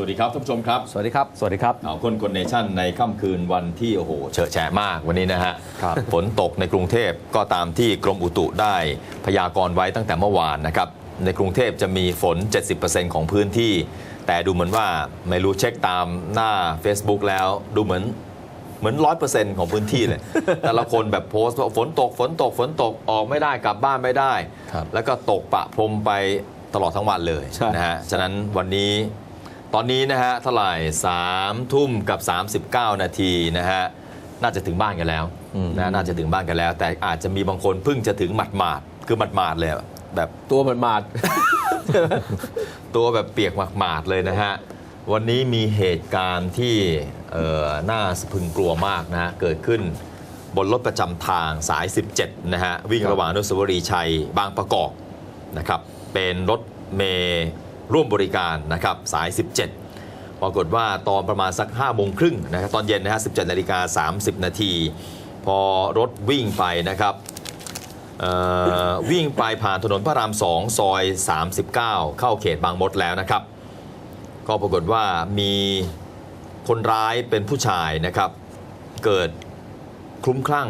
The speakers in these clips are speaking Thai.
วัสดีครับท่านผู้ชมครับ สวัสดีครับ สวัสดีครับเอาคนคนเนชั่นในค่ำคืนวันที่โอ้โหเฉอะแฉะมากวันนี้นะฮะครับฝนตกในกรุงเทพก็ตามที่กรมอุตุได้พยากรณ์ไว้ตั้งแต่เมื่อวานนะครับ ในกรุงเทพจะมีฝน 70%ของพื้นที่ แต่ดูเหมือนว่าไม่รู้เช็คตามหน้า Facebook แล้วดูเหมือนเหมือนร้อยเปอร์เซ็นต์ของพื้นที่เลย แต่ละคนแบบโพสต์ว่าฝนตกฝนตกฝนตกออกไม่ได้กลับบ้านไม่ได้ครับแล้วก็ตกปะพรมไปตลอดทั้งวันเลยใช่นะฮะฉะนั้นวันนี้ ตอนนี้นะฮะเท่าไหร่สามทุ่มกับ 39 นาทีนะฮะน่าจะถึงบ้านกันแล้วนะน่าจะถึงบ้านกันแล้ว แต่อาจจะมีบางคนเพิ่งจะถึงหมาดหมาดๆคือหมาดหมาดๆเลยอะแบบตัวมันมาดตัวแบบเปียกหมาดๆเลยนะฮะวันนี้มีเหตุการณ์ที่เอ่อน่าสะพรึงกลัวมากนะฮะเกิดขึ้นบนรถประจำทางสาย 17 นะฮะ วิ่งระหว่างอนุสาวรีย์ชัยบางประกอบนะครับ เป็นรถเมย์ ร่วมบริการนะครับสาย 17 ปรากฏว่าตอนประมาณสัก5โมงครึ่งนะครับตอนเย็นนะฮะ17นาฬิกา30นาที พอรถวิ่งไปนะครับวิ่งไปผ่านถนนพระราม2ซอย 39 เข้าเขตบางมดแล้วนะครับ ก็ปรากฏว่ามีคนร้ายเป็นผู้ชายนะครับ เกิดคลุ้มคลั่ง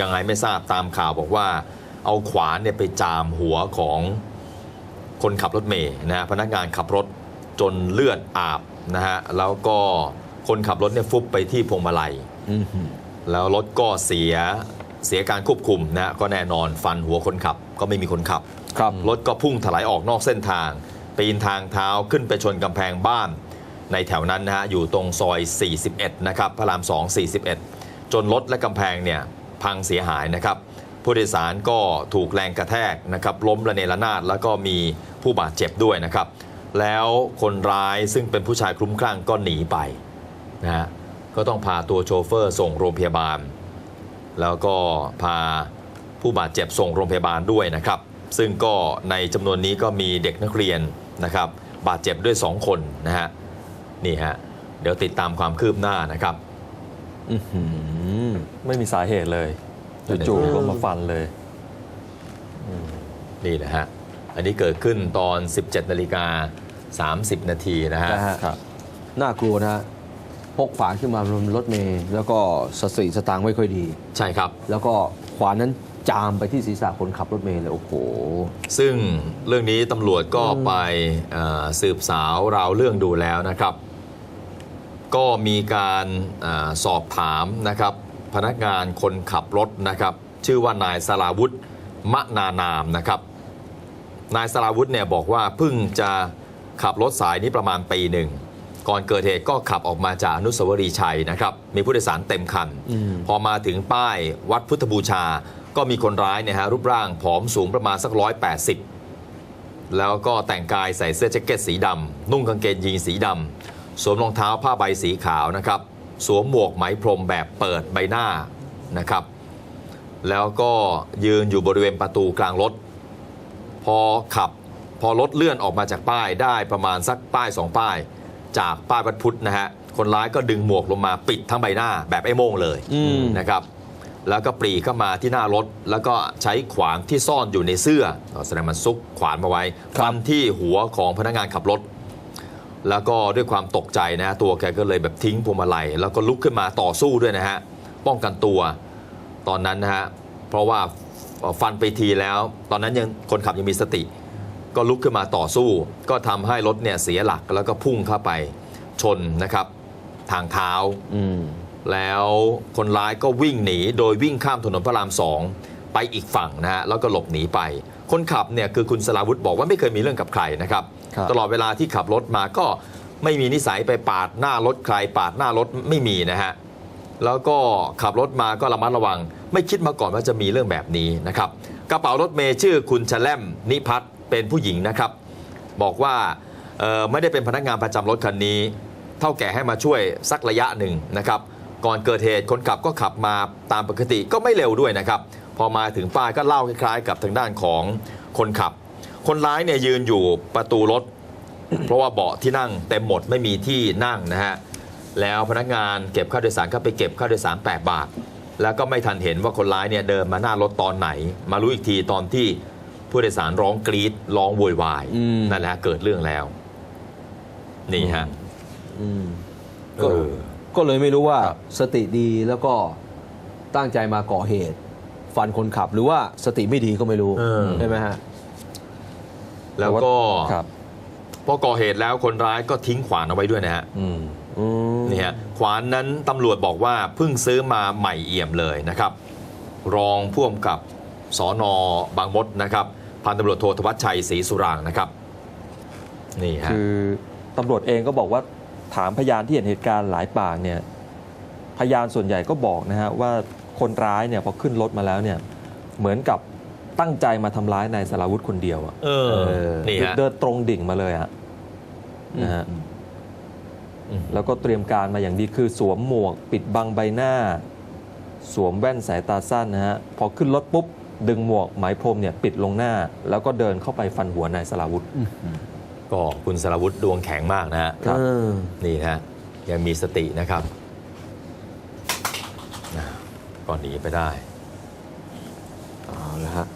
ยังไงไม่ทราบตามข่าวบอกว่า เอาขวานเนี่ยไปจามหัวของ คนขับรถเมย์นะฮะพนักงานขับรถจนเลือดอาบนะฮะแล้วก็คนขับรถเนี่ยฟุบไปที่พวงมาลัยอืมแล้วรถก็เสียเสียการควบคุมนะก็แน่นอนฟันหัวคนขับก็ไม่มีคนขับครับรถก็พุ่งถลายออกนอกเส้นทาง ปีนทางเท้าขึ้นไปชนกำแพงบ้าน ในแถวนั้นนะฮะอยู่ตรงซอย 41 นะครับพระราม 2 41 จนรถและกำแพงเนี่ยพังเสียหายนะครับ ผู้โดยสารก็ถูกแรงกระแทกนะครับล้มระเนระนาดแล้วก็มีผู้บาดเจ็บด้วยนะครับ แล้วคนร้ายซึ่งเป็นผู้ชายคลุ้มคลั่งก็หนีไปนะฮะก็ต้องพาตัวโชเฟอร์ส่งโรงพยาบาล แล้วก็พาผู้บาดเจ็บส่งโรงพยาบาลด้วยนะครับ ซึ่งก็ในจำนวนนี้ก็มีเด็กนักเรียนนะครับ บาดเจ็บด้วย 2 คนนะฮะนี่ฮะเดี๋ยวติดตามความคืบหน้านะครับอืไม่มีสาเหตุเลย จู่ๆก็มาฟันเลยนี่นะฮะ อันนี้เกิดขึ้นตอน 17นาฬิกา30 นาทีนะฮะนะฮะครับน่ากลัวนะฮะพกฝานขึ้นมาบนรถเมล์แล้วก็สติสตางค์ไม่ค่อยดี ใช่ครับ แล้วก็ขวานนั้นจามไปที่ศีรษะคนขับรถเมล์เลยโอ้โห ซึ่งเรื่องนี้ตำรวจก็ไปเอ่อสืบสาวราวเรื่องดูแล้วนะครับ ก็มีการอาสอบถามนะครับ พนักงานคนขับรถนะครับ ชื่อว่านายสราวุธมะนานามนะครับ นายสราวุธเนี่ยบอกว่าเพิ่งจะขับรถสายนี้ประมาณปีหนึ่งก่อนเกิดเหตุก็ขับออกมาจากอนุสาวรีย์ชัยนะครับ มีผู้โดยสารเต็มคันอืมพอมาถึงป้ายวัดพุทธบูชา ก็มีคนร้ายเนี่ยฮะรูปร่างผอมสูงประมาณสักร้อยแปดสิบแล้วก็แต่งกายใส่เสื้อแจ็คเก็ตสีดำนุ่งกางเกงยีนสีดำสวมรองเท้าผ้าใบสีขาวนะครับ สวมหมวกไหมพรมแบบเปิดใบหน้านะครับ แล้วก็ยืนอยู่บริเวณประตูกลางรถ พอขับพอรถเลื่อนออกมาจากป้ายได้ประมาณสักป้ายสองป้าย จากป้ายวัดพุทธนะฮะคนร้ายก็ดึงหมวกลงมาปิดทั้งใบหน้าแบบไอ้โม่งเลยอืมนะครับ แล้วก็ปรีเข้ามาที่หน้ารถ แล้วก็ใช้ขวานที่ซ่อนอยู่ในเสื้อแสดงมันซุกขวานมาไว้ครับฟันที่หัวของพนักงานขับรถ แล้วก็ด้วยความตกใจนะฮะตัวแกก็เลยแบบทิ้งพวงมาลัย แล้วก็ลุกขึ้นมาต่อสู้ด้วยนะฮะ ป้องกันตัวตอนนั้นนะฮะ เพราะว่าฟันไปทีแล้ว ตอนนั้นยังคนขับยังมีสติ ก็ลุกขึ้นมาต่อสู้ ก็ทำให้รถเนี่ยเสียหลักแล้วก็พุ่งเข้าไปชนนะครับ ทางเท้าอืมแล้วคนร้ายก็วิ่งหนี โดยวิ่งข้ามถนนพระรามสองไปอีกฝั่งนะฮะแล้วก็หลบหนีไป คนขับเนี่ยคือคุณสลาวุธบอกว่าไม่เคยมีเรื่องกับใครนะครับครับ ตลอดเวลาที่ขับรถมาก็ไม่มีนิสัยไปปาดหน้ารถใคร ปาดหน้ารถไม่มีนะฮะแล้วก็ขับรถมาก็ระมัดระวัง ไม่คิดมาก่อนว่าจะมีเรื่องแบบนี้นะครับ กระเป๋ารถเมย์ชื่อคุณชแลมนิพัฒน์เป็นผู้หญิงนะครับ บอกว่าเอ่อไม่ได้เป็นพนักงานประจำรถคันนี้ เท่าแก่ให้มาช่วยสักระยะหนึ่งนะครับ ก่อนเกิดเหตุคนขับก็ขับมาตามปกติก็ไม่เร็วด้วยนะครับ พอมาถึงป้ายก็เล่าคล้ายๆ กับทางด้านของคนขับ คนร้ายเนี่ยยืนอยู่ประตูรถ เพราะว่าเบาะที่นั่งเต็มหมดไม่มีที่นั่งนะฮะแล้วพนักงานเก็บค่าโดยสารก็ไปเก็บค่าโดยสาร 8 บาท แล้วก็ไม่ทันเห็นว่าคนร้ายเนี่ยเดินมาหน้ารถตอนไหน มารู้อีกทีตอนที่ผู้โดยสารร้องกรีดร้องโวยวายอืมนั่นแหละฮะเกิดเรื่องแล้ว นี่ฮะอืมก็เออก็เลยไม่รู้ว่าครับสติดีแล้วก็ตั้งใจมาก่อเหตุ ฟันคนขับ หรือว่าสติไม่ดีก็ไม่รู้เออ ใช่ไหมฮะ แล้วก็ครับพอก่อเหตุแล้วคนร้ายก็ทิ้งขวานเอาไว้ด้วยนะฮะอืม อืมนี่ฮะขวานนั้นตำรวจบอกว่าเพิ่งซื้อมาใหม่เอี่ยมเลยนะครับ รองพ่วงกับสอนอบางมดนะครับพันตำรวจโทธวัชชัยศรีสุรางค์นะครับนี่ฮะ คือตำรวจเองก็บอกว่าถามพยานที่เห็นเหตุการณ์หลายปากเนี่ย พยานส่วนใหญ่ก็บอกนะฮะว่า คนร้ายเนี่ยพอขึ้นรถมาแล้วเนี่ยเหมือนกับตั้งใจมาทำร้ายนายสราวุธคนเดียวอะเออเออนี่คือฮะ เดินตรงดิ่งมาเลยอะนะฮะอืมแล้วก็เตรียมการมาอย่างดีคือสวมหมวก ปิดบังใบหน้า สวมแว่นสายตาสั้นนะฮะพอขึ้นรถปุ๊บ ดึงหมวกไหมพรมเนี่ยปิดลงหน้า แล้วก็เดินเข้าไปฟันหัวนายสราวุธ ก็คุณสรวุฒิดวงแข็งมากนะฮะครับเออ นี่ฮะยังมีสตินะครับอ่า ก่อนหนีไปได้ เอาละฮะ